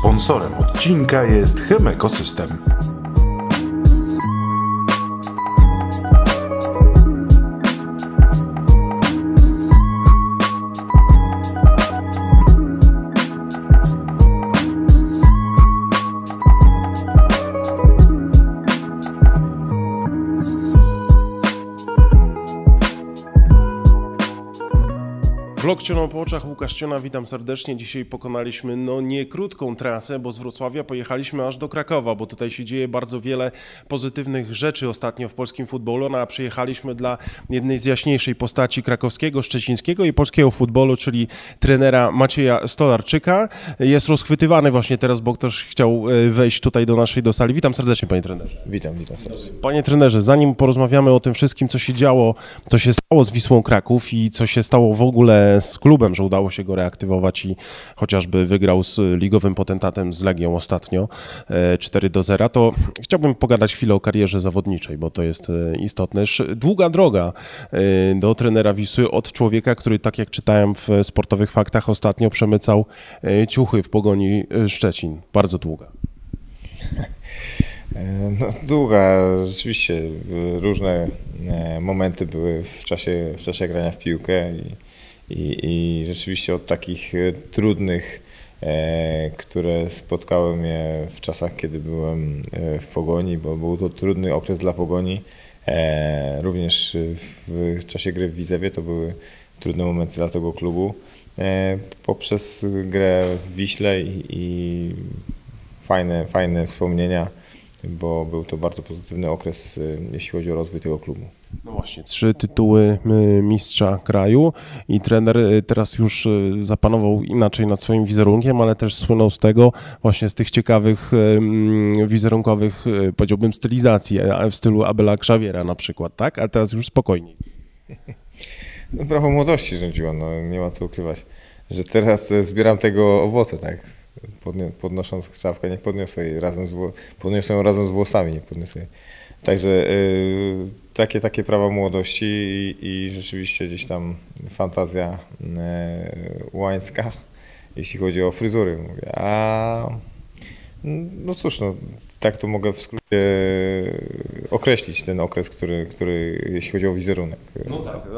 Sponsorem odcinka jest Chemekosystem. Cioną po oczach, Łukasz Ciona, witam serdecznie. Dzisiaj pokonaliśmy no nie krótką trasę, bo z Wrocławia pojechaliśmy aż do Krakowa, bo tutaj się dzieje bardzo wiele pozytywnych rzeczy ostatnio w polskim futbolu, no, a przyjechaliśmy dla jednej z jaśniejszej postaci krakowskiego, szczecińskiego i polskiego futbolu, czyli trenera Macieja Stolarczyka. Jest rozchwytywany właśnie teraz, bo ktoś chciał e, wejść tutaj do naszej do sali. Witam serdecznie, panie trenerze. Witam, witam serdecznie. Panie trenerze, zanim porozmawiamy o tym wszystkim, co się działo, co się stało z Wisłą Kraków i co się stało w ogóle z klubem, że udało się go reaktywować i chociażby wygrał z ligowym potentatem z Legią ostatnio e, 4 do 0, to chciałbym pogadać chwilę o karierze zawodniczej, bo to jest e, istotne. Długa droga e, do trenera Wisły od człowieka, który tak jak czytałem w sportowych faktach ostatnio przemycał e, ciuchy w pogoni e, Szczecin. Bardzo długa. E, No, długa, rzeczywiście różne e, momenty były w czasie, w czasie grania w piłkę i, i, i rzeczywiście od takich e, trudnych, e, które spotkały mnie w czasach, kiedy byłem e, w Pogoni, bo był to trudny okres dla Pogoni. Również w czasie gry w Widzewie to były trudne momenty dla tego klubu. Poprzez grę w Wiśle i, i fajne, fajne wspomnienia, bo był to bardzo pozytywny okres, y, jeśli chodzi o rozwój tego klubu. No właśnie, trzy tytuły y, mistrza kraju i trener y, teraz już zapanował inaczej nad swoim wizerunkiem, ale też słynął z tego właśnie z tych ciekawych wizerunkowych, powiedziałbym, stylizacji w stylu Abela Krzawiera na przykład, tak? A teraz już spokojniej. No, prawo młodości rządziło, no, nie ma co ukrywać, że teraz zbieram tego owoce, tak, Podnosząc czapkę, nie podniosę jej razem z, podniosę ją razem z włosami, nie podniosę jej. Także y, takie, takie prawa młodości i, i rzeczywiście gdzieś tam fantazja y, łańska, jeśli chodzi o fryzury, mówię, a no cóż, no, tak to mogę w skrócie określić ten okres, który, który jeśli chodzi o wizerunek.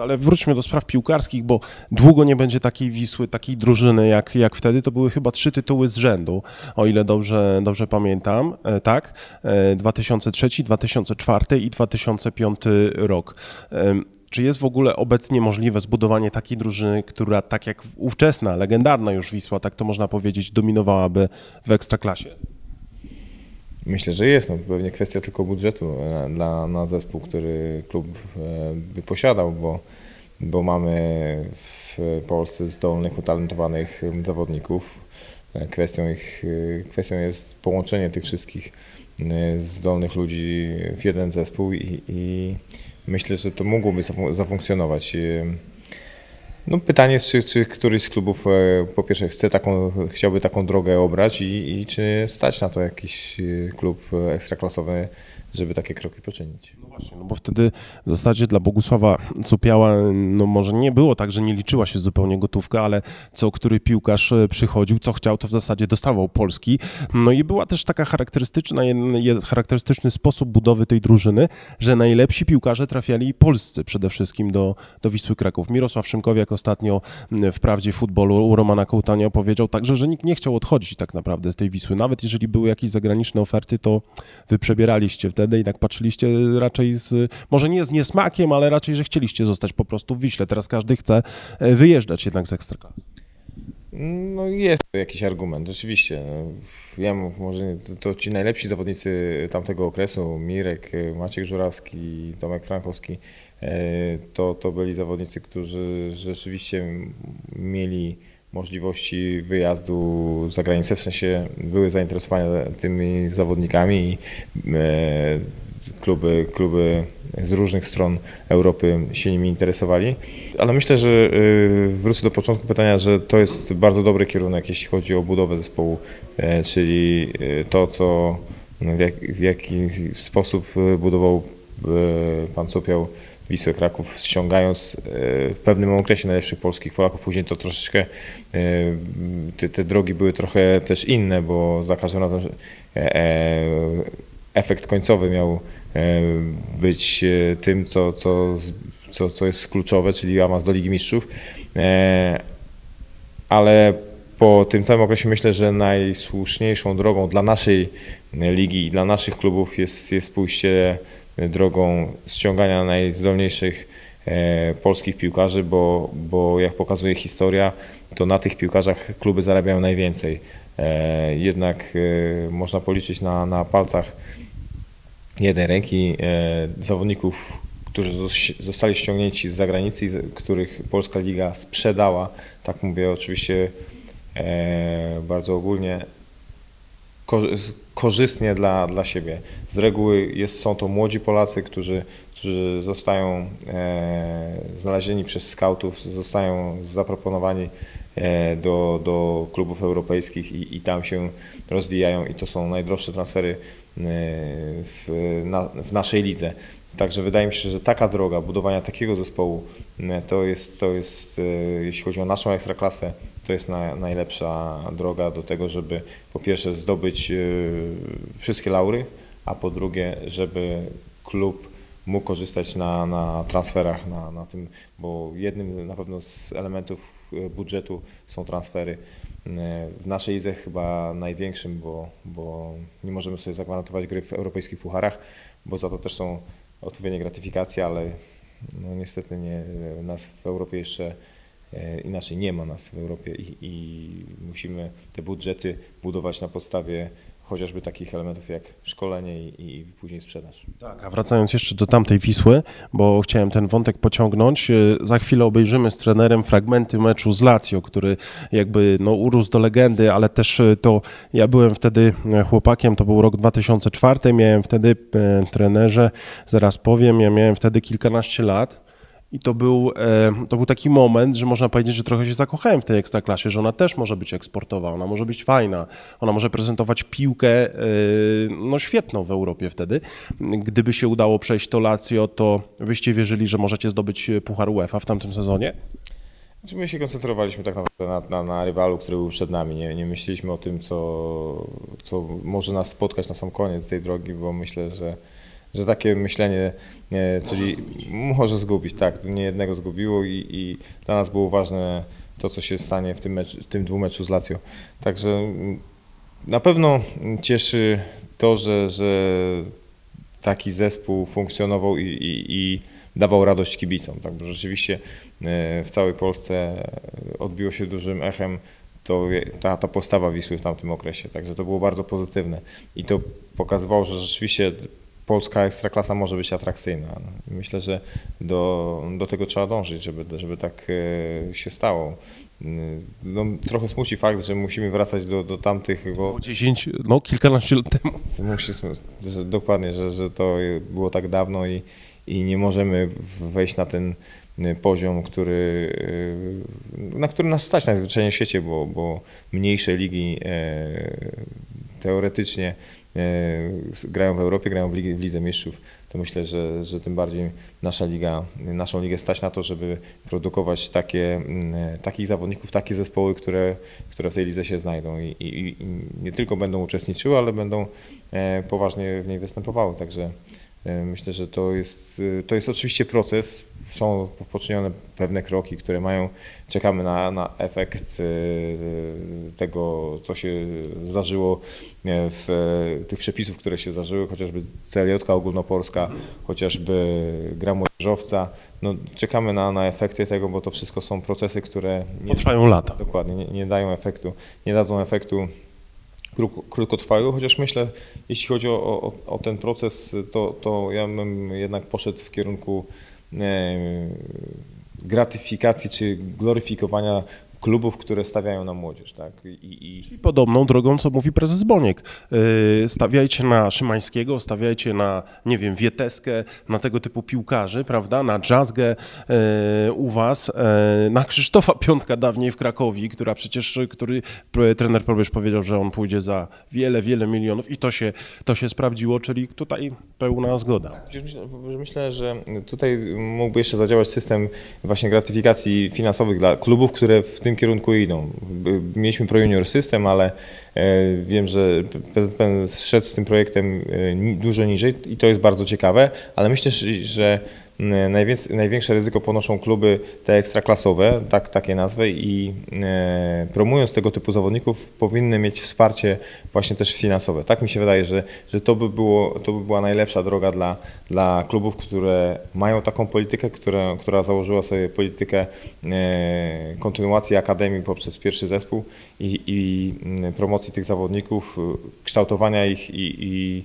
Ale wróćmy do spraw piłkarskich, bo długo nie będzie takiej Wisły, takiej drużyny jak, jak wtedy. To były chyba trzy tytuły z rzędu, o ile dobrze, dobrze pamiętam, e, tak? E, 2003, 2004 i 2005 rok. Czy jest w ogóle obecnie możliwe zbudowanie takiej drużyny, która tak jak ówczesna, legendarna już Wisła, tak to można powiedzieć, dominowałaby w Ekstraklasie? Myślę, że jest. No, pewnie kwestia tylko budżetu e, dla, na zespół, który klub e, by posiadał, bo, bo mamy w Polsce zdolnych, utalentowanych zawodników. E, Kwestią, ich, kwestią jest połączenie tych wszystkich zdolnych ludzi w jeden zespół i, i myślę, że to mogłoby zafun- zafunkcjonować. No pytanie jest, czy, czy któryś z klubów e, po pierwsze chce taką, chciałby taką drogę obrać i, i czy stać na to jakiś e, klub e, ekstraklasowy, żeby takie kroki poczynić. No właśnie, no bo wtedy w zasadzie dla Bogusława Cupiała, no może nie było tak, że nie liczyła się zupełnie gotówka, ale co który piłkarz przychodził, co chciał, to w zasadzie dostawał Polski. No i była też taka charakterystyczna, charakterystyczny sposób budowy tej drużyny, że najlepsi piłkarze trafiali polscy przede wszystkim do, do Wisły Kraków. Mirosław Szymkowiak ostatnio w Prawdzie Futbolu u Romana Kołtania powiedział także, że nikt nie chciał odchodzić tak naprawdę z tej Wisły. Nawet jeżeli były jakieś zagraniczne oferty, to wy przebieraliście wtedy i tak patrzyliście raczej z, może nie z niesmakiem, ale raczej, że chcieliście zostać po prostu w Wiśle. Teraz każdy chce e, wyjeżdżać jednak z Ekstraklasy. No jest to jakiś argument, rzeczywiście. Ja może to, ci najlepsi zawodnicy tamtego okresu, Mirek, Maciek Żurawski, Tomek Frankowski, to, to byli zawodnicy, którzy rzeczywiście mieli możliwości wyjazdu za granicę, w sensie były zainteresowane tymi zawodnikami i e, kluby, kluby z różnych stron Europy się nimi interesowali. Ale myślę, że y, wrócę do początku pytania, że to jest bardzo dobry kierunek, jeśli chodzi o budowę zespołu, e, czyli to, co w, jak, w jaki sposób budował pan Cupiał Wisłę Kraków, ściągając w pewnym okresie najlepszych polskich Polaków. Później to troszeczkę te, te drogi były trochę też inne, bo za każdym razem efekt końcowy miał być tym, co, co, co, co jest kluczowe, czyli awans do Ligi Mistrzów. Ale po tym całym okresie myślę, że najsłuszniejszą drogą dla naszej ligi i dla naszych klubów jest, jest pójście drogą ściągania najzdolniejszych e, polskich piłkarzy, bo, bo jak pokazuje historia, to na tych piłkarzach kluby zarabiają najwięcej. E, jednak e, można policzyć na, na palcach jednej ręki zawodników, którzy zostali ściągnięci z zagranicy, których Polska Liga sprzedała. Tak mówię oczywiście bardzo ogólnie korzystnie dla, dla siebie. Z reguły jest, są to młodzi Polacy, którzy, którzy zostają e, znalezieni przez scoutów, zostają zaproponowani e, do, do klubów europejskich i, i tam się rozwijają i to są najdroższe transfery e, w, na, w naszej lidze. Także wydaje mi się, że taka droga budowania takiego zespołu e, to jest, to jest e, jeśli chodzi o naszą ekstraklasę, to jest na, najlepsza droga do tego, żeby po pierwsze zdobyć e, wszystkie laury, a po drugie, żeby klub mógł korzystać na, na transferach, na, na tym, bo jednym na pewno z elementów budżetu są transfery. W naszej lidze chyba największym, bo, bo nie możemy sobie zagwarantować gry w europejskich pucharach, bo za to też są odpowiednie gratyfikacje, ale no niestety nie, nas w Europie jeszcze e, inaczej nie ma nas w Europie i, i musimy te budżety budować na podstawie chociażby takich elementów jak szkolenie i, i, później sprzedaż. Tak, a wracając jeszcze do tamtej Wisły, bo chciałem ten wątek pociągnąć, e, za chwilę obejrzymy z trenerem fragmenty meczu z Lazio, który jakby no, urósł do legendy, ale też e, to ja byłem wtedy e, chłopakiem, to był rok 2004, miałem wtedy e, trenerze, zaraz powiem, ja miałem wtedy kilkanaście lat i to był, e, to był taki moment, że można powiedzieć, że trochę się zakochałem w tej ekstraklasie, że ona też może być eksportowa, ona może być fajna, ona może prezentować piłkę e, no świetną w Europie wtedy. Gdyby się udało przejść to Lazio, to wyście wierzyli, że możecie zdobyć Puchar UEFA w tamtym sezonie? Znaczy, my się koncentrowaliśmy tak naprawdę na, na, na rywalu, który był przed nami. Nie, nie myśleliśmy o tym, co, co może nas spotkać na sam koniec tej drogi, bo myślę, że że takie myślenie, czyli może zgubić, tak, nie jednego zgubiło i, i dla nas było ważne to, co się stanie w tym, mecz, w tym z Lazio. Także na pewno cieszy to, że, że taki zespół funkcjonował i, i, i dawał radość kibicom. Tak, bo rzeczywiście e, w całej Polsce odbiło się dużym echem to ta, ta postawa Wisły w tamtym okresie. Także to było bardzo pozytywne. I to pokazywało, że rzeczywiście polska ekstraklasa może być atrakcyjna. Myślę, że do, do tego trzeba dążyć, żeby, żeby tak e, się stało. No, trochę smuci fakt, że musimy wracać do, do tamtych. Bo... 10, no kilkanaście lat temu. Musi, że, dokładnie, że, że to było tak dawno i, i nie możemy wejść na ten poziom, który, e, na który nas stać najzwyczajniej w świecie, bo, bo mniejsze ligi e, teoretycznie E, grają w Europie, grają w, w Lidze Mistrzów, to myślę, że, że tym bardziej nasza liga, naszą ligę stać na to, żeby produkować takie, mm, takich zawodników, takie zespoły, które, które w tej lidze się znajdą i, i, i nie tylko będą uczestniczyły, ale będą e, poważnie w niej występowały. Także e, myślę, że to jest, to jest oczywiście proces, są poczynione pewne kroki, które mają, czekamy na, na efekt e, tego, co się zdarzyło e, w e, tych przepisów, które się zdarzyły, chociażby clj ogólnopolska, chociażby gra młodzieżowca. No, czekamy na, na efekty tego, bo to wszystko są procesy, które nie trwają lata. Dokładnie, nie, nie dają efektu, nie dadzą efektu krótkotrwałego, chociaż myślę, jeśli chodzi o, o, o, ten proces, to, to ja bym jednak poszedł w kierunku gratyfikacji czy gloryfikowania klubów, które stawiają na młodzież. Tak? I, i... Podobną drogą, co mówi prezes Boniek. Yy, stawiajcie na Szymańskiego, stawiajcie na, nie wiem, Wieteskę, na tego typu piłkarzy, prawda, na Jazzgę yy, u was, yy, na Krzysztofa Piątka dawniej w Krakowi, która przecież, który trener Probierz powiedział, że on pójdzie za wiele, wiele milionów i to się, to się sprawdziło, czyli tutaj pełna zgoda. Myślę, że tutaj mógłby jeszcze zadziałać system właśnie gratyfikacji finansowych dla klubów, które w tym kierunku idą. Mieliśmy Pro Junior System, ale e, wiem, że PZPN szedł z tym projektem e, dużo niżej i to jest bardzo ciekawe, ale myślę, że największe ryzyko ponoszą kluby te ekstraklasowe, tak, takie nazwy i e, promując tego typu zawodników powinny mieć wsparcie właśnie też finansowe. Tak mi się wydaje, że, że to, by było, to by była najlepsza droga dla, dla klubów, które mają taką politykę, która, która założyła sobie politykę e, kontynuacji akademii poprzez pierwszy zespół i, i promocji tych zawodników, kształtowania ich i, i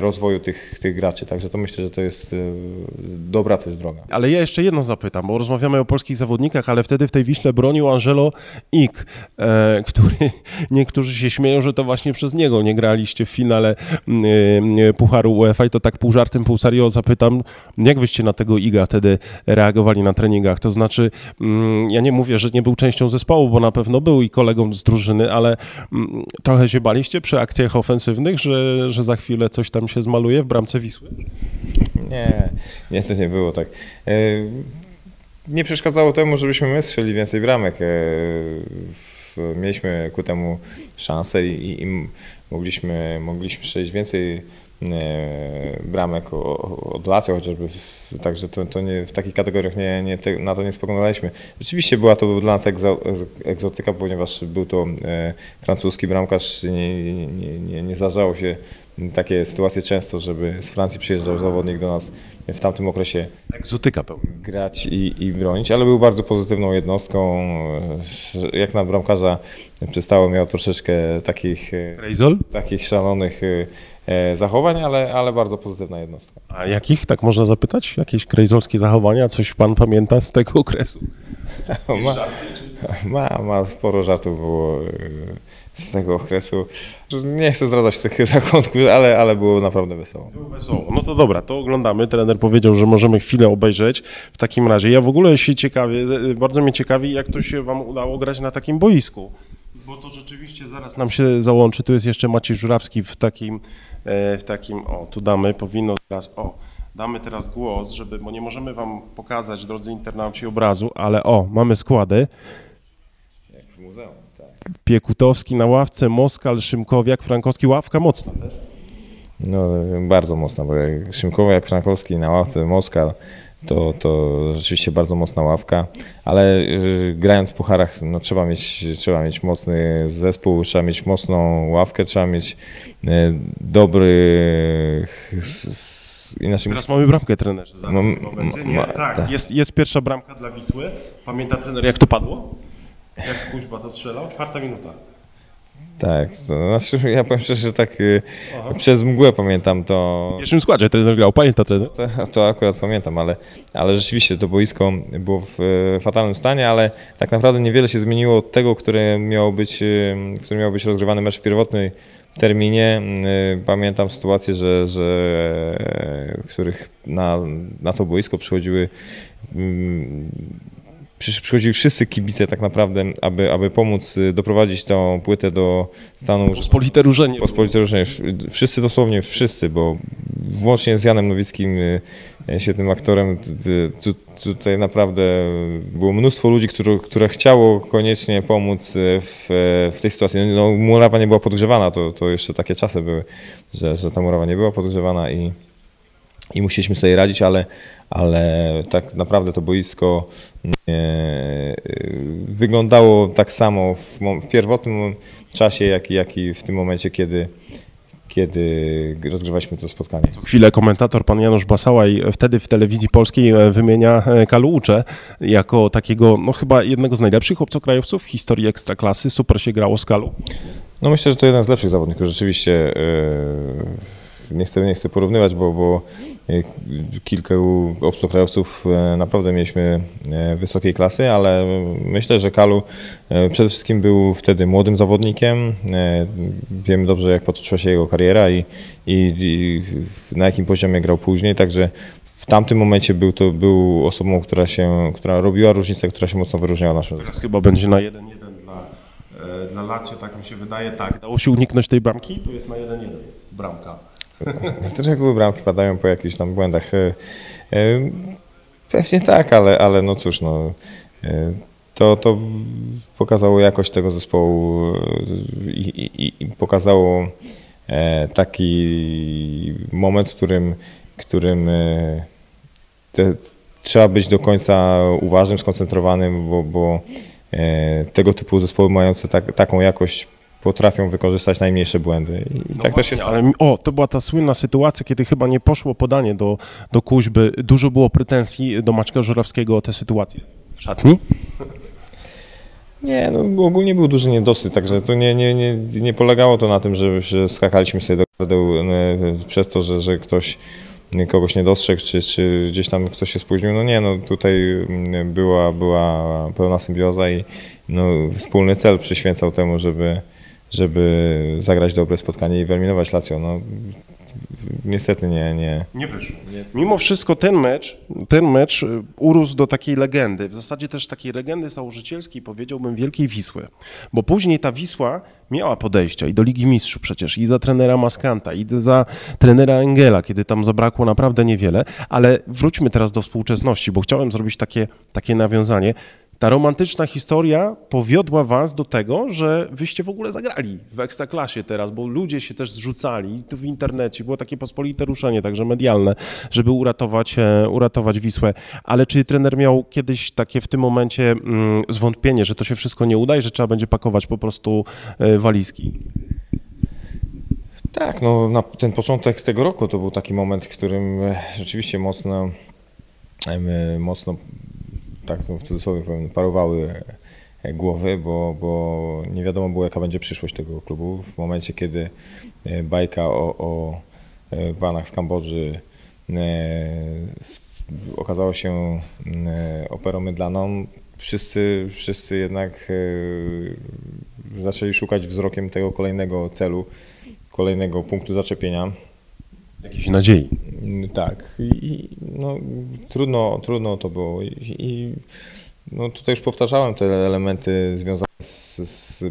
rozwoju tych, tych graczy. Także to myślę, że to jest e, dobra też droga. Ale ja jeszcze jedno zapytam, bo rozmawiamy o polskich zawodnikach, ale wtedy w tej Wiśle bronił Angelo Ik, e, który niektórzy się śmieją, że to właśnie przez niego nie graliście w finale Pucharu UEFA i to tak pół żartem, pół serio zapytam, jak wyście na tego Iga wtedy reagowali na treningach? To znaczy, mm, ja nie mówię, że nie był częścią zespołu, bo na pewno był i kolegą z drużyny, ale mm, trochę się baliście przy akcjach ofensywnych, że, że za chwilę chwilę coś tam się zmaluje w bramce Wisły? Nie, nie, to nie było tak. E, nie przeszkadzało temu, żebyśmy my strzeli więcej bramek. E, mieliśmy ku temu szansę i, i mogliśmy, mogliśmy strzelić więcej e, bramek od Lazio chociażby, także to, to nie, w takich kategoriach nie, nie te, na to nie spoglądaliśmy. Rzeczywiście była to dla nas egzo, egzotyka, ponieważ był to e, francuski bramkarz, nie, nie, nie, nie zdarzało się takie sytuacje często, żeby z Francji przyjeżdżał zawodnik do nas w tamtym okresie Egzotyka pełna. grać i, i bronić, ale był bardzo pozytywną jednostką. Jak na bramkarza przystało miał troszeczkę takich, Krejzol? takich szalonych e, zachowań, ale, ale bardzo pozytywna jednostka. A jakich, tak można zapytać? Jakieś krejzolskie zachowania? Coś pan pamięta z tego okresu? ma, ma, ma sporo żartów było e, z tego okresu. Nie chcę zdradzać tych zakątków, ale, ale było naprawdę wesoło. Było wesoło. No to dobra, to oglądamy. Trener powiedział, że możemy chwilę obejrzeć. W takim razie ja w ogóle się ciekawię, bardzo mnie ciekawi, jak to się wam udało grać na takim boisku. Bo to rzeczywiście zaraz nam się załączy. Tu jest jeszcze Maciej Żurawski w takim, e, w takim o, tu damy, powinno teraz, o, damy teraz głos, żeby, bo nie możemy wam pokazać, drodzy internauci, obrazu, ale o, mamy składy. Piekutowski na ławce, Moskal, Szymkowiak, Frankowski, ławka mocna też. No, bardzo mocna, bo jak Szymkowiak, Frankowski na ławce, Moskal, to, to rzeczywiście bardzo mocna ławka, ale y, grając w pucharach no, trzeba, mieć, trzeba mieć mocny zespół, trzeba mieć mocną ławkę, trzeba mieć y, dobry... Inaczej... Teraz mamy bramkę trenerze. Zaraz ma, ma, tak, tak. Jest, jest pierwsza bramka dla Wisły. Pamięta trener jak to padło? Jak Kuźba to strzelał? Czwarta minuta. Tak, to znaczy ja powiem szczerze, że tak y, Aha. przez mgłę pamiętam to. W pierwszym składzie trener grał, pamięta trener? To, to akurat pamiętam, ale, ale rzeczywiście to boisko było w fatalnym stanie, ale tak naprawdę niewiele się zmieniło od tego, które miało być, y, który miał być rozgrywany mecz w pierwotnej terminie. Y, pamiętam sytuację, że, że w których na, na to boisko przychodziły mm, przychodzili wszyscy kibice tak naprawdę, aby, aby pomóc y, doprowadzić tą płytę do stanu... Pospolite różenie. Pospolite różenie. Wszyscy dosłownie wszyscy, bo włącznie z Janem Nowickim, y, y, świetnym aktorem, tutaj naprawdę było mnóstwo ludzi, które, które chciało koniecznie pomóc w, w tej sytuacji. No, murawa nie była podgrzewana, to, to jeszcze takie czasy były, że, że ta murawa nie była podgrzewana i, i musieliśmy sobie radzić, ale, ale tak naprawdę to boisko nie, wyglądało tak samo w, w pierwotnym czasie, jak, jak i w tym momencie, kiedy, kiedy rozgrywaliśmy to spotkanie. Co chwilę komentator, pan Janusz Basałaj, wtedy w telewizji polskiej e, wymienia e, Kaluucze jako takiego, no chyba jednego z najlepszych obcokrajowców w historii Ekstraklasy. Super się grało z Kalu. No myślę, że to jeden z lepszych zawodników. Rzeczywiście yy nie chcę, nie chcę porównywać, bo, bo e, kilku obcokrajowców e, naprawdę mieliśmy e, wysokiej klasy, ale myślę, że Kalu przede wszystkim był wtedy młodym zawodnikiem. Wiemy dobrze, jak potoczyła się jego kariera i, i, i na jakim poziomie grał później, także w tamtym momencie był to był osobą, która się, która robiła różnicę, która się mocno wyróżniała naszym. Teraz chyba będzie na 1-1 dla, dla Lazio, tak mi się wydaje, tak. Dało się uniknąć tej bramki? To jest na 1-1 bramka. Z reguły bramki padają po jakichś tam błędach. E, e, pewnie tak, ale, ale no cóż, no, e, to, to pokazało jakość tego zespołu i, i, i pokazało taki moment, w którym, którym te, trzeba być do końca uważnym, skoncentrowanym, bo, bo tego typu zespoły mające tak, taką jakość potrafią wykorzystać najmniejsze błędy. I no tak właśnie, też jest. Ale, o, to była ta słynna sytuacja, kiedy chyba nie poszło podanie do, do Kuźby. Dużo było pretensji do Maćka Żurawskiego o tę sytuację w szatni? Nie, no ogólnie był duży niedosyt, także to nie, nie, nie, nie polegało to na tym, że, że skakaliśmy sobie do gardeł e, przez to, że, że ktoś kogoś nie dostrzegł, czy, czy gdzieś tam ktoś się spóźnił. No nie, no tutaj mm, była, była pełna symbioza i no, wspólny cel przyświęcał temu, żeby, żeby zagrać dobre spotkanie i wyeliminować Lazio. No, niestety nie, nie. Nie wyszło. Mimo wszystko ten mecz, ten mecz y, urósł do takiej legendy, w zasadzie też takiej legendy założycielskiej, powiedziałbym, Wielkiej Wisły. Bo później ta Wisła miała podejścia i do Ligi Mistrzów przecież, i za trenera Maskanta, i za trenera Engela, kiedy tam zabrakło naprawdę niewiele, ale wróćmy teraz do współczesności, bo chciałem zrobić takie, takie nawiązanie ta romantyczna historia powiodła was do tego, że wyście w ogóle zagrali w ekstraklasie teraz, bo ludzie się też zrzucali tu w internecie, było takie pospolite ruszenie, także medialne, żeby uratować, e, uratować Wisłę. Ale czy trener miał kiedyś takie w tym momencie mm, zwątpienie, że to się wszystko nie uda i że trzeba będzie pakować po prostu e, walizki? Tak, no na ten początek tego roku to był taki moment, w którym e, rzeczywiście mocno, mocno tak w cudzysłowie powiem, parowały e, głowy, bo, bo nie wiadomo było jaka będzie przyszłość tego klubu. W momencie, kiedy e, bajka o, o e, panach z Kambodży okazało się operą mydlaną, wszyscy, wszyscy jednak zaczęli szukać wzrokiem tego kolejnego celu, kolejnego punktu zaczepienia. Jakiejś nadziei. Tak. I, no, trudno, trudno to było. I, no, tutaj już powtarzałem te elementy związane z, z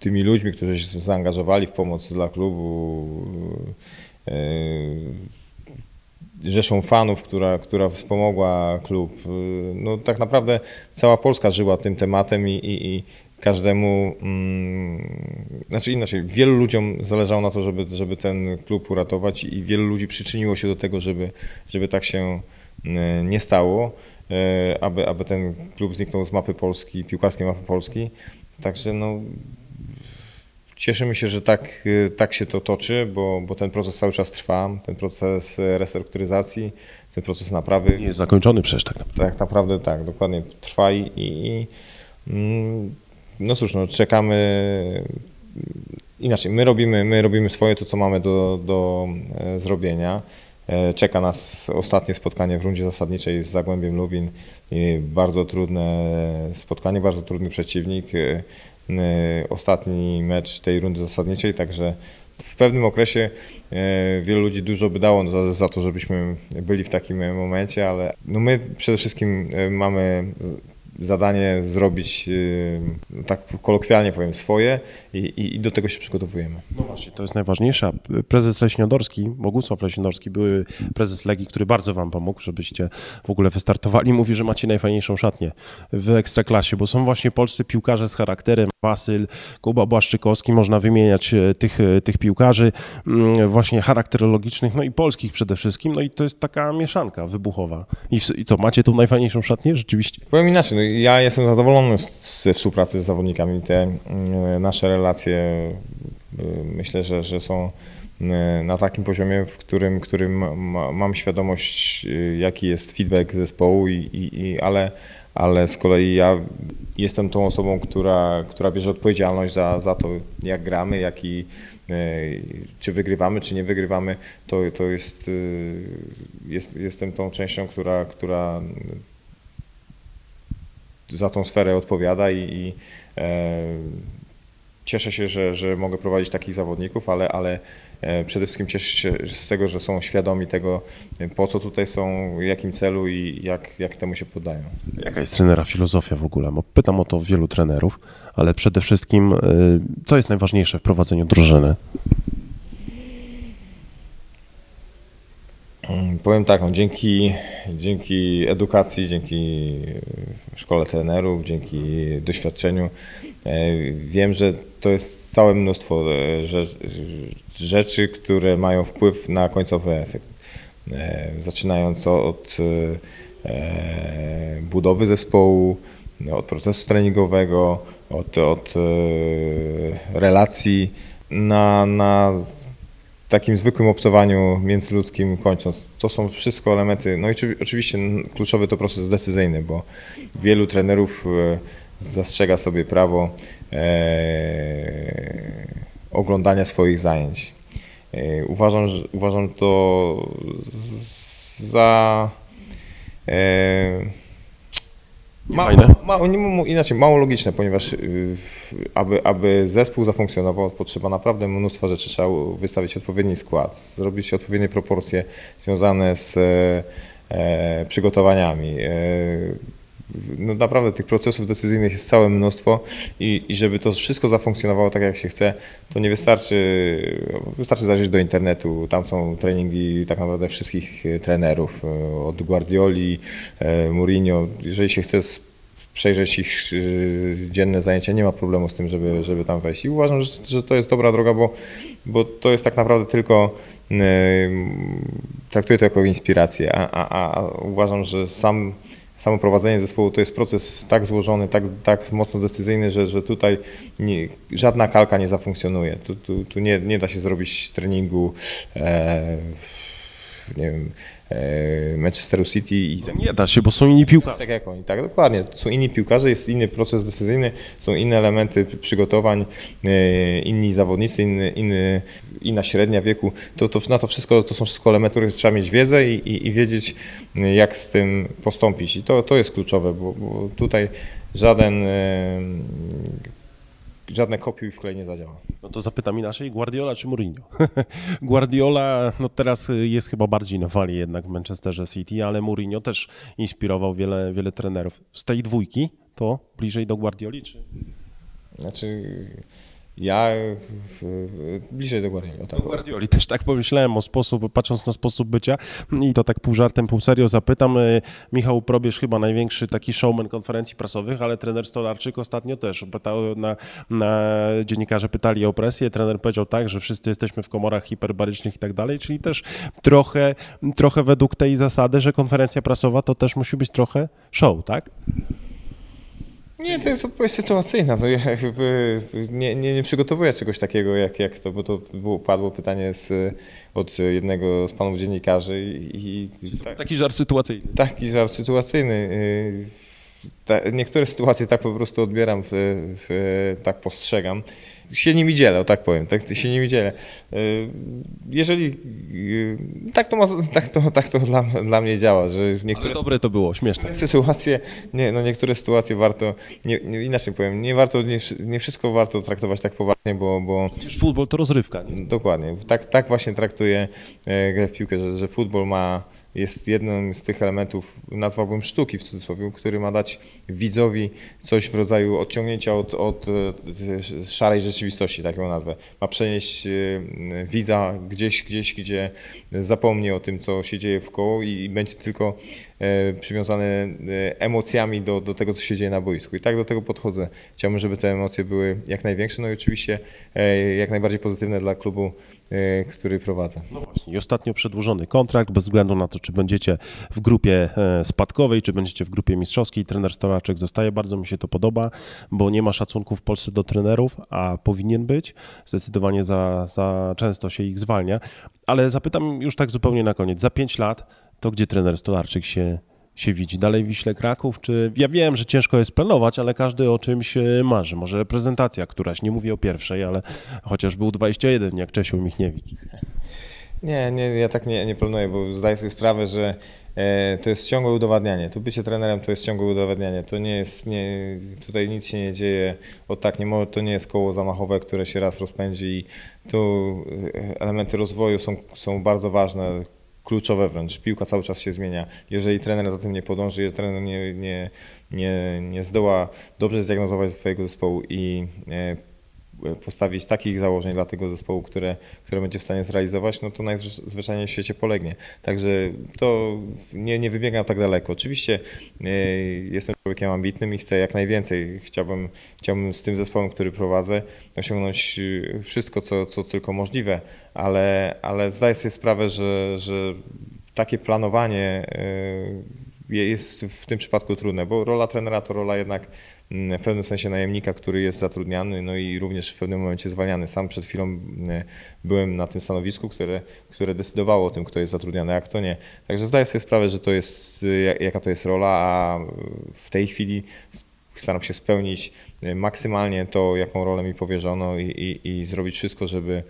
tymi ludźmi, którzy się zaangażowali w pomoc dla klubu. Yy, rzeszą fanów, która, która wspomogła klub. No, tak naprawdę cała Polska żyła tym tematem i, i każdemu, mm, znaczy inaczej, wielu ludziom zależało na to, żeby, żeby ten klub uratować i wielu ludzi przyczyniło się do tego, żeby, żeby tak się e, nie stało, e, aby, aby ten klub zniknął z mapy Polski, piłkarskiej mapy Polski. Także no, cieszymy się, że tak, e, tak się to toczy, bo, bo ten proces cały czas trwa, ten proces restrukturyzacji, ten proces naprawy. Nie jest zakończony przecież tak naprawdę. Tak naprawdę tak, dokładnie trwa i, i, i mm, no cóż, no, czekamy. Inaczej, my robimy, my robimy swoje, to co mamy do, do e, zrobienia. E, czeka nas ostatnie spotkanie w rundzie zasadniczej z Zagłębiem Lubin. Bardzo trudne spotkanie, bardzo trudny przeciwnik. E, ostatni mecz tej rundy zasadniczej, także w pewnym okresie wielu ludzi dużo by dało za, za to, żebyśmy byli w takim momencie, ale no my przede wszystkim mamy zadanie zrobić, y, tak kolokwialnie powiem, swoje i, i, do tego się przygotowujemy. No właśnie, to jest najważniejsze. Prezes Leśniodorski, Bogusław Leśniodorski, były prezes Legii, który bardzo wam pomógł, żebyście w ogóle wystartowali. Mówi, że macie najfajniejszą szatnię w Ekstraklasie, bo są właśnie polscy piłkarze z charakterem, Wasyl, Kuba Błaszczykowski, można wymieniać e, tych, e, tych piłkarzy mm, właśnie charakterologicznych, no i polskich przede wszystkim, no i to jest taka mieszanka wybuchowa. I, i co, macie tą najfajniejszą szatnię rzeczywiście? Powiem inaczej, no ja jestem zadowolony ze współpracy z zawodnikami. Te mm, nasze relacje y, myślę, że, że są y, na takim poziomie, w którym, którym mam świadomość, y, jaki jest feedback zespołu, i, i, ale, ale z kolei ja jestem tą osobą, która, która bierze odpowiedzialność za, za to, jak gramy, jak i czy wygrywamy, czy nie wygrywamy, to, to jest, jest, jestem tą częścią, która, która za tą sferę odpowiada i, i e, cieszę się, że, że mogę prowadzić takich zawodników, ale, ale e, przede wszystkim cieszę się z tego, że są świadomi tego, po co tutaj są, w jakim celu i jak, jak temu się poddają. Jaka jest trenera filozofia w ogóle? Bo pytam o to wielu trenerów, ale przede wszystkim, e, co jest najważniejsze w prowadzeniu drużyny? Mm, powiem tak, no, dzięki, dzięki edukacji, dzięki szkole trenerów, dzięki doświadczeniu e, wiem, że to jest całe mnóstwo e, rzeczy, które mają wpływ na końcowy efekt. E, zaczynając od budowy zespołu, od procesu treningowego, od, od relacji na, na takim zwykłym obcowaniu międzyludzkim kończąc. To są wszystko elementy, no i oczywiście kluczowy to proces decyzyjny, bo wielu trenerów e, zastrzega sobie prawo e, oglądania swoich zajęć. E, uważam, że, uważam to za e, Mało, mało, nie, inaczej, mało logiczne, ponieważ y, aby, aby zespół zafunkcjonował, potrzeba naprawdę mnóstwa rzeczy. Trzeba wystawić odpowiedni skład, zrobić odpowiednie proporcje związane z e, przygotowaniami. E, no naprawdę tych procesów decyzyjnych jest całe mnóstwo i, i żeby to wszystko zafunkcjonowało tak jak się chce, to nie wystarczy, wystarczy zajrzeć do internetu, tam są treningi tak naprawdę wszystkich trenerów, e, od Guardioli, e, Mourinho, jeżeli się chce przejrzeć ich e, dzienne zajęcia, nie ma problemu z tym, żeby, żeby tam wejść. I uważam, że, że to jest dobra droga, bo, bo to jest tak naprawdę tylko traktuję to jako inspirację, a, a, a uważam, że sam samo prowadzenie zespołu to jest proces tak złożony, tak, tak mocno decyzyjny, że, że tutaj nie, żadna kalka nie zafunkcjonuje. Tu, tu, tu nie, nie da się zrobić treningu e, nie wiem, E, Manchesteru City. I... Nie da się, bo są inni piłkarze. Tak jak oni, tak, dokładnie. Są inni piłkarze, jest inny proces decyzyjny, są inne elementy przygotowań, e, inni zawodnicy, inny, inny, inna średnia wieku. To, to, na to wszystko to są wszystko elementy, które trzeba mieć wiedzę i, i, i wiedzieć, jak z tym postąpić. I to, to jest kluczowe, bo, bo tutaj żaden żadne kopiuj w klej nie zadziała. No to zapytam inaczej, Guardiola czy Mourinho? Guardiola no teraz jest chyba bardziej na fali jednak w Manchesterze City, ale Mourinho też inspirował wiele, wiele trenerów. Z tej dwójki to bliżej do Guardioli czy... Znaczy ja bliżej do Guardioli. Tak. Guardioli też tak pomyślałem o sposób, patrząc na sposób bycia i to tak pół żartem, pół serio zapytam. E, Michał Probierz chyba największy taki showman konferencji prasowych, ale trener Stolarczyk ostatnio też. Pytał, na, na dziennikarze pytali o presję, trener powiedział tak, że wszyscy jesteśmy w komorach hiperbarycznych i tak dalej, czyli też trochę, trochę według tej zasady, że konferencja prasowa to też musi być trochę show, tak? Nie, to jest odpowiedź sytuacyjna. No ja jakby nie, nie, nie przygotowuję czegoś takiego, jak, jak to, bo to było, padło pytanie z, od jednego z panów dziennikarzy. I, i tak, taki żart sytuacyjny. Taki żart sytuacyjny. Y, ta, niektóre sytuacje tak po prostu odbieram, w, w, tak postrzegam się nimi dzielę, o tak powiem, tak się nimi dzielę. Y, jeżeli y, tak to, ma, tak to, tak to dla, dla mnie działa, że niektóre... Ale dobre to było, śmieszne. Sytuacje, nie, no niektóre sytuacje warto, nie, nie, inaczej powiem, nie warto, nie, nie, wszystko warto traktować tak poważnie, bo... bo Przecież futbol to rozrywka. Nie? Dokładnie, tak, tak właśnie traktuję e, grę w piłkę, że, że futbol ma jest jednym z tych elementów, nazwałbym sztuki w cudzysłowie, który ma dać widzowi coś w rodzaju odciągnięcia od, od, szarej rzeczywistości, tak ją nazwę. Ma przenieść e, widza gdzieś, gdzieś, gdzie zapomni o tym, co się dzieje w koło i będzie tylko e, przywiązany e, emocjami do, do tego, co się dzieje na boisku. I tak do tego podchodzę. Chciałbym, żeby te emocje były jak największe, no i oczywiście jak najbardziej pozytywne dla klubu E, który prowadzę. No właśnie. I ostatnio przedłużony kontrakt, bez względu na to, czy będziecie w grupie e, spadkowej, czy będziecie w grupie mistrzowskiej. Trener Storaczek zostaje, bardzo mi się to podoba, bo nie ma szacunku w Polsce do trenerów, a powinien być. Zdecydowanie za, za często się ich zwalnia. Ale zapytam już tak zupełnie na koniec. Za pięć lat, to gdzie trener Stolarczyk się się widzi? Dalej Wiśle Kraków? Czy ja wiem, że ciężko jest planować, ale każdy o czymś e, marzy. Może reprezentacja któraś, nie mówię o pierwszej, ale chociażby U21, jak Czesiu Michniewicz. Nie, nie, ja tak nie, nie planuję, bo zdaję sobie sprawę, że e, to jest ciągłe udowadnianie. Tu bycie trenerem to jest ciągłe udowadnianie. To nie jest, nie, tutaj nic się nie dzieje o tak, nie to nie jest koło zamachowe, które się raz rozpędzi i tu e, elementy rozwoju są, są bardzo ważne kluczowe wręcz. Piłka cały czas się zmienia. Jeżeli trener za tym nie podąży, jeżeli trener nie, nie, nie, nie zdoła dobrze zdiagnozować swojego zespołu i e, postawić takich założeń dla tego zespołu, które, które będzie w stanie zrealizować, no to najzwyczajniej w świecie polegnie. Także to nie, nie wybiegam tak daleko. Oczywiście e, jestem człowiekiem ambitnym i chcę jak najwięcej. Chciałbym, chciałbym z tym zespołem, który prowadzę, osiągnąć e, wszystko, co, co tylko możliwe, ale, ale zdaję sobie sprawę, że, że takie planowanie e, jest w tym przypadku trudne, bo rola trenera to rola jednak w pewnym sensie najemnika, który jest zatrudniany, no i również w pewnym momencie zwalniany. Sam przed chwilą e, byłem na tym stanowisku, które, które decydowało o tym, kto jest zatrudniany, a kto nie. Także zdaję sobie sprawę, że to jest, e, jaka to jest rola, a w tej chwili staram się spełnić e, maksymalnie to, jaką rolę mi powierzono i, i, i, zrobić wszystko, żeby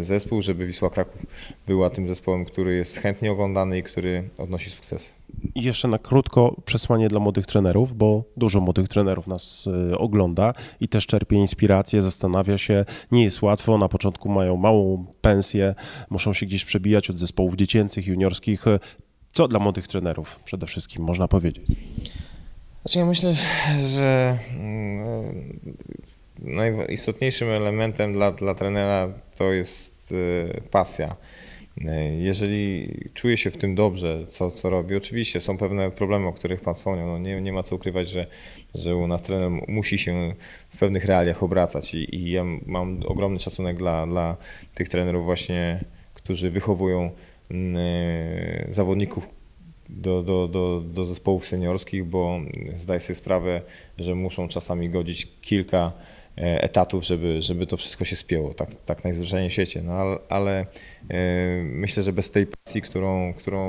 zespół, żeby Wisła Kraków była tym zespołem, który jest chętnie oglądany i który odnosi sukces. I jeszcze na krótko przesłanie dla młodych trenerów, bo dużo młodych trenerów nas y, ogląda i też czerpie inspirację, zastanawia się. Nie jest łatwo, na początku mają małą pensję, muszą się gdzieś przebijać od zespołów dziecięcych, juniorskich. Co dla młodych trenerów przede wszystkim można powiedzieć? Znaczy ja myślę, że mm, najistotniejszym elementem dla, dla trenera to jest y, pasja jeżeli czuje się w tym dobrze, co, co robi, oczywiście są pewne problemy, o których Pan wspomniał. No nie, nie ma co ukrywać, że, że u nas trener musi się w pewnych realiach obracać i, i ja mam ogromny szacunek dla, dla tych trenerów właśnie, którzy wychowują e, zawodników do, do, do, do zespołów seniorskich, bo zdaję sobie sprawę, że muszą czasami godzić kilka E, etatów, żeby, żeby to wszystko się spięło, tak, tak najzwyczajniej w świecie. No, ale, ale e, myślę, że bez tej pasji, którą, którą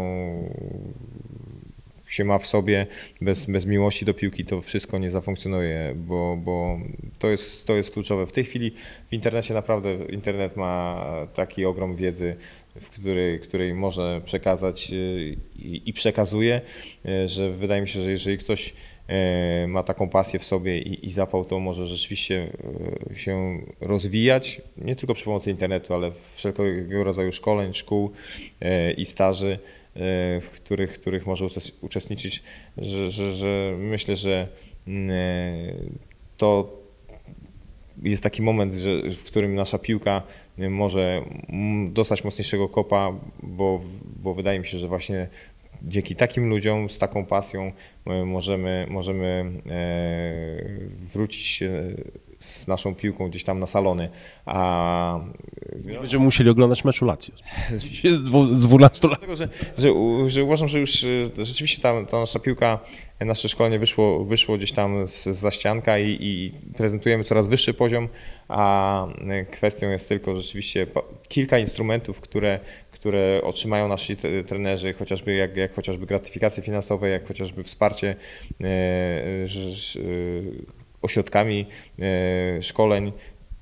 się ma w sobie, bez, bez miłości do piłki, to wszystko nie zafunkcjonuje, bo, bo to, jest, to jest kluczowe. W tej chwili w internecie naprawdę internet ma taki ogrom wiedzy, w której, której może przekazać e, i, i przekazuje, że wydaje mi się, że jeżeli ktoś E, ma taką pasję w sobie i, i zapał, to może rzeczywiście e, się rozwijać, nie tylko przy pomocy internetu, ale wszelkiego rodzaju szkoleń, szkół e, i staży, w których, których może uczestniczyć, że, że, że myślę, że mm, to jest taki moment, że, w którym nasza piłka może dostać mocniejszego kopa, bo, bo wydaje mi się, że właśnie dzięki takim ludziom z taką pasją możemy, możemy e, wrócić z naszą piłką gdzieś tam na salony. A będziemy musieli oglądać meczu Lazio. Z 12 lat. Dlatego, że, że, że uważam, że już e, rzeczywiście ta, ta nasza piłka, nasze szkolenie wyszło, wyszło gdzieś tam z, z zaścianka i, i prezentujemy coraz wyższy poziom, a kwestią jest tylko rzeczywiście kilka instrumentów, które które otrzymają nasi trenerzy, chociażby jak, jak chociażby gratyfikacje finansowe, jak chociażby wsparcie e, ośrodkami e, szkoleń,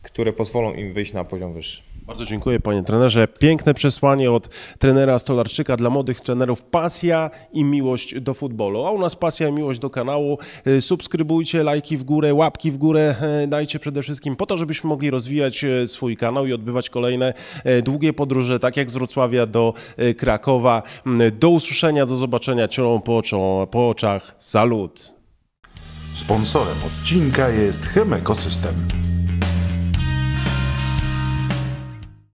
które pozwolą im wyjść na poziom wyższy. Bardzo dziękuję panie trenerze. Piękne przesłanie od trenera Stolarczyka dla młodych trenerów. Pasja i miłość do futbolu. A u nas pasja i miłość do kanału. Y, subskrybujcie, lajki w górę, łapki w górę y, dajcie przede wszystkim po to, żebyśmy mogli rozwijać swój kanał i odbywać kolejne długie podróże, tak jak z Wrocławia do Krakowa. Mm, do usłyszenia, do zobaczenia ciągną po, po oczach. Salut! Sponsorem odcinka jest Chemekosystem.